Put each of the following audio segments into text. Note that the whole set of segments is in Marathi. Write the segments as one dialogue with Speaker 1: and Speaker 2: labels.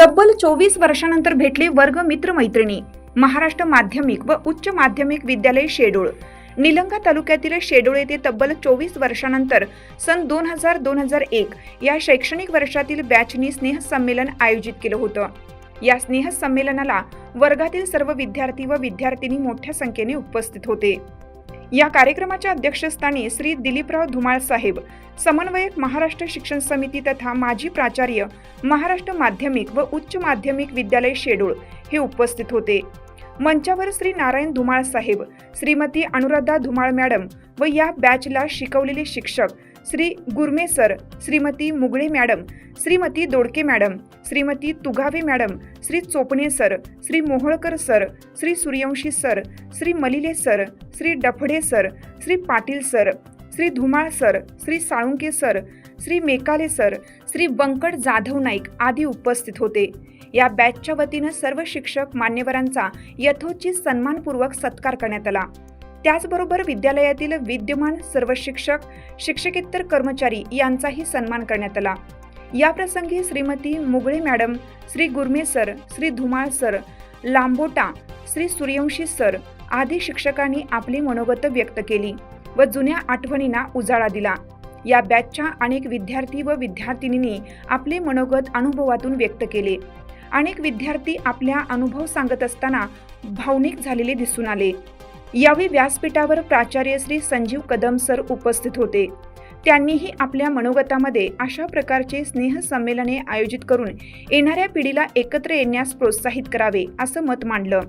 Speaker 1: तब्बल चोवीस वर्षानंतर भेटले वर्ग मित्र मैत्रिणी महाराष्ट्र माध्यमिक व उच्च माध्यमिक विद्यालय शेडोळ. निलंगा तालुक्यातील शेडोळ येथे तब्बल चोवीस वर्षानंतर सन दोन हजार दोन हजार एक या शैक्षणिक वर्षातील बॅचनी स्नेहसंमेलन आयोजित केलं होतं. या स्नेहसंमेलनाला वर्गातील सर्व विद्यार्थी व विद्यार्थिनी मोठ्या संख्येने उपस्थित होते. या कार्यक्रमाच्या अध्यक्षस्थानी श्री दिलीपराव धुमाळ साहेब समन्वयक महाराष्ट्र शिक्षण समिती तथा माजी प्राचार्य महाराष्ट्र माध्यमिक व उच्च माध्यमिक विद्यालय शेडूळ हे उपस्थित होते. मंचावर श्री नारायण धुमाळ साहेब श्रीमती अनुराधा धुमाळ मॅडम व या बॅचला शिकवलेले शिक्षक Shri Gurme sir Shrimati Mugale madam Shrimati Dodke madam Shrimati Tugave madam Shri Chopane sir Shri Moholkar sir Shri Suryavanshi sir Shri Malile sir Shri Daphade sir Shri Patil sir Shri Dhumal sir Shri Salunke sir Shri Mekale sir Shri Bankat Jadhav Naik आदी उपस्थित होते. या बॅचच्या वतीनं सर्व शिक्षक मान्यवरांचा यथोचित सन्मानपूर्वक सत्कार करण्यात आला. त्याचबरोबर विद्यालयातील विद्यमान सर्व शिक्षक शिक्षकेतर कर्मचारी यांचाही सन्मान करण्यात आला. या प्रसंगी Shrimati Mugale madam Shri Gurme sir Shri Dhumal sir Lambota Shri Suryavanshi sir आदी शिक्षकांनी आपली मनोगत व्यक्त केली व जुन्या आठवणींना उजाळा दिला. या बॅचच्या अनेक विद्यार्थी व विद्यार्थिनींनी आपले मनोगत अनुभवातून व्यक्त केले. अनेक विद्यार्थी आपल्या अनुभव सांगत असताना भावनिक झालेले दिसून आले. यावेळी व्यासपीठावर प्राचार्य श्री संजीव कदम सर उपस्थित होते. त्यांनीही आपल्या मनोगतामध्ये अशा प्रकारचे स्नेहसंमेलने आयोजित करून येणाऱ्या पिढीला एकत्र येण्यास प्रोत्साहित करावे असं मत मांडलं.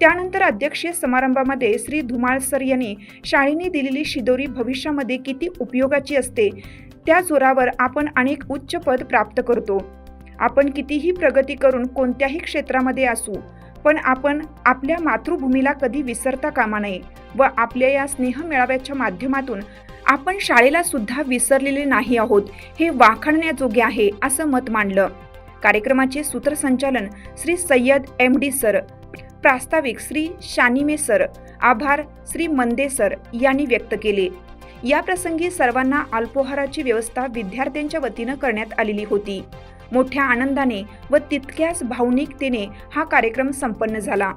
Speaker 1: त्यानंतर अध्यक्षीय समारंभामध्ये श्री धुमाळ सर यांनी शाळेने दिलेली शिदोरी भविष्यामध्ये किती उपयोगाची असते त्या जोरावर आपण अनेक उच्च पद प्राप्त करतो. आपण कितीही प्रगती करून कोणत्याही क्षेत्रामध्ये असू पण आपण आपल्या मातृभूमीला कधी विसरता कामा नये व आपल्या या स्नेह मेळाव्याच्या माध्यमातून आपण शाळेला सुद्धा विसरलेले नाही आहोत हे वाखाणण्याजोगे आहे असं मत मांडलं. कार्यक्रमाचे सूत्रसंचालन Shri Sayyad M D sir प्रास्ताविक श्री शानिमे सर आभार श्री मंदे सर यांनी व्यक्त केले. या प्रसंगी सर्वांना अल्पोहाराची व्यवस्था विद्यार्थ्यांच्या वतीनं करण्यात आलेली होती. मोठ्या आनंदाने व तितक्याच भावनिकतेने हा कार्यक्रम संपन्न झाला.